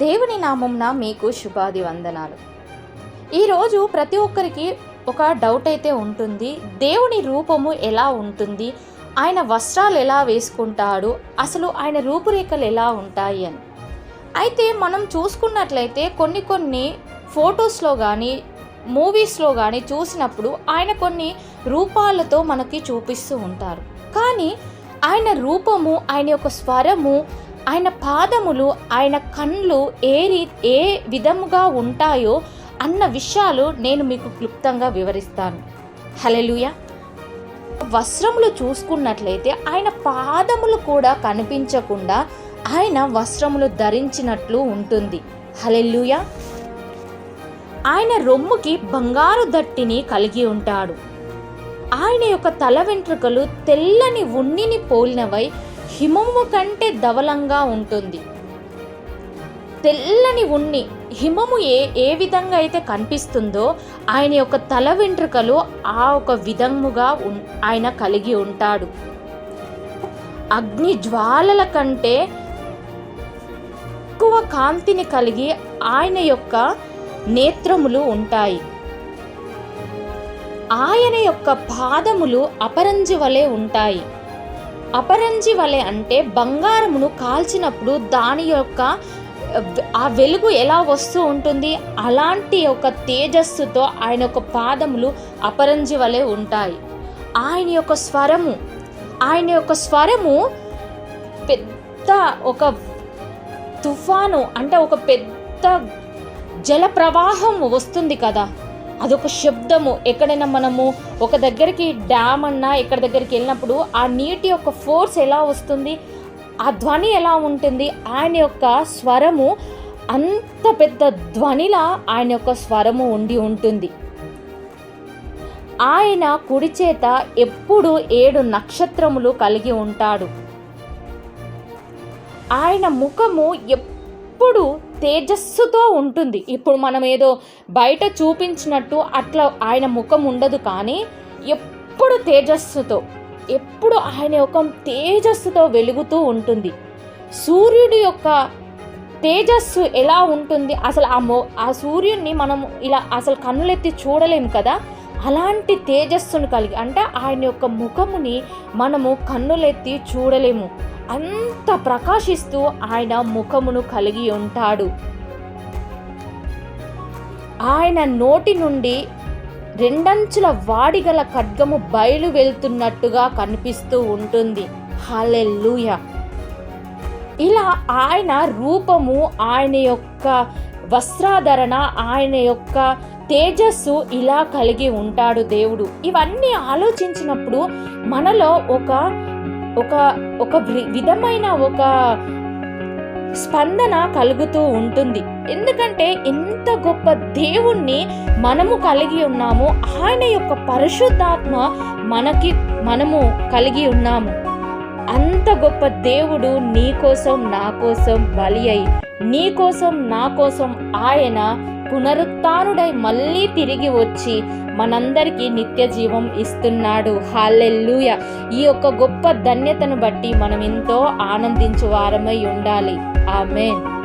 దేవుని నామంన మీకు శుభాది వందనాలు. ఈరోజు ప్రతి ఒక్కరికి ఒక డౌట్ అయితే ఉంటుంది. దేవుని రూపము ఎలా ఉంటుంది? ఆయన వస్త్రాలు ఎలా వేసుకుంటాడు? అసలు ఆయన రూపురేఖలు ఎలా ఉంటాయి అని. అయితే మనం చూసుకున్నట్లయితే కొన్ని కొన్ని ఫొటోస్లో కానీ మూవీస్లో కానీ చూసినప్పుడు ఆయన కొన్ని రూపాలతో మనకి చూపిస్తూ ఉంటారు. కానీ ఆయన రూపము ఆయన యొక్క స్వరము ఆయన పాదములు ఆయన కళ్ళు ఏ రీ ఏ విధముగా ఉంటాయో అన్న విషయాలు నేను మీకు క్లుప్తంగా వివరిస్తాను. హలెలుయ వస్త్రములు చూసుకున్నట్లయితే ఆయన పాదములు కూడా కనిపించకుండా ఆయన వస్త్రములు ధరించినట్లు ఉంటుంది. హలెల్లుయ. ఆయన రొమ్ముకి బంగారు దట్టిని కలిగి ఉంటాడు. ఆయన యొక్క తల వెంట్రుకలు తెల్లని ఉన్నిని పోలినవై హిమము కంటే ధవలంగా ఉంటుంది. తెల్లని ఉన్ని హిమము ఏ ఏ విధంగా అయితే కనిపిస్తుందో ఆయన యొక్క తల వెంట్రుకలు ఆ ఒక విధముగా ఆయన కలిగి ఉంటాడు. అగ్ని జ్వాలల కంటే ఎక్కువ కాంతిని కలిగి ఆయన యొక్క నేత్రములు ఉంటాయి. ఆయన యొక్క పాదములు అపరంజి వలె ఉంటాయి. అపరంజి వలె అంటే బంగారమును కాల్చినప్పుడు దాని యొక్క ఆ వెలుగు ఎలా వస్తూ ఉంటుంది? అలాంటి ఒక తేజస్సుతో ఆయన యొక్క పాదములు అపరంజి వలె ఉంటాయి. ఆయన యొక్క స్వరము ఆయన యొక్క స్వరము పెద్ద ఒక తుఫాను అంటే ఒక పెద్ద జల ప్రవాహం వస్తుంది కదా. అదొక శబ్దము. ఎక్కడైనా మనము ఒక దగ్గరికి డ్యామ్ అన్నా ఎక్కడ దగ్గరికి వెళ్ళినప్పుడు ఆ నీటి యొక్క ఫోర్స్ ఎలా వస్తుంది ఆ ధ్వని ఎలా ఉంటుంది ఆయన యొక్క స్వరము అంత పెద్ద ధ్వనిలా ఆయన యొక్క స్వరము ఉండి ఉంటుంది. ఆయన కుడి చేత ఎప్పుడు ఏడు నక్షత్రములు కలిగి ఉంటాడు. ఆయన ముఖము ఎప్పుడు ఎప్పుడు తేజస్సుతో ఉంటుంది. ఇప్పుడు మనం ఏదో బయట చూపించినట్టు అట్లా ఆయన ముఖం ఉండదు కానీ ఎప్పుడు తేజస్సుతో ఎప్పుడు ఆయన యొక్క తేజస్సుతో వెలుగుతూ ఉంటుంది. సూర్యుడి యొక్క తేజస్సు ఎలా ఉంటుంది? అసలు ఆ మో ఆ సూర్యుడిని మనం ఇలా అసలు కన్నులెత్తి చూడలేము కదా? అలాంటి తేజస్సును కలిగి అంటే ఆయన యొక్క ముఖముని మనము కన్నులెత్తి చూడలేము. అంత ప్రకాశిస్తూ ఆయన ముఖమును కలిగి ఉంటాడు. ఆయన నోటి నుండి రెండంచుల వాడిగల ఖడ్గము బయలు వెళ్తున్నట్టుగా కనిపిస్తూ ఉంటుంది. హలెల్లుయ! ఇలా ఆయన రూపము ఆయన యొక్క వస్త్రాధరణ ఆయన యొక్క తేజస్సు ఇలా కలిగి ఉంటాడు దేవుడు. ఇవన్నీ ఆలోచించినప్పుడు మనలో ఒక ఒక ఒక వి- విధమైన ఒక స్పందన కలుగుతూ ఉంటుంది. ఎందుకంటే ఎంత గొప్ప దేవుణ్ణి మనము కలిగి ఉన్నాము. ఆయన యొక్క పరిశుద్ధాత్మ మనకి మనము కలిగి ఉన్నాము. అంత గొప్ప దేవుడు నీ కోసం నా కోసం బలి అయి నీ కోసం నా కోసం ఆయన పునరుత్డై మళ్ళీ తిరిగి వచ్చి మనందరికీ నిత్య జీవం ఇస్తున్నాడు. హాలెల్లుయ. ఈ యొక్క గొప్ప ధన్యతను బట్టి మనం ఎంతో ఆనందించు వారమై ఉండాలి. ఆమెన్.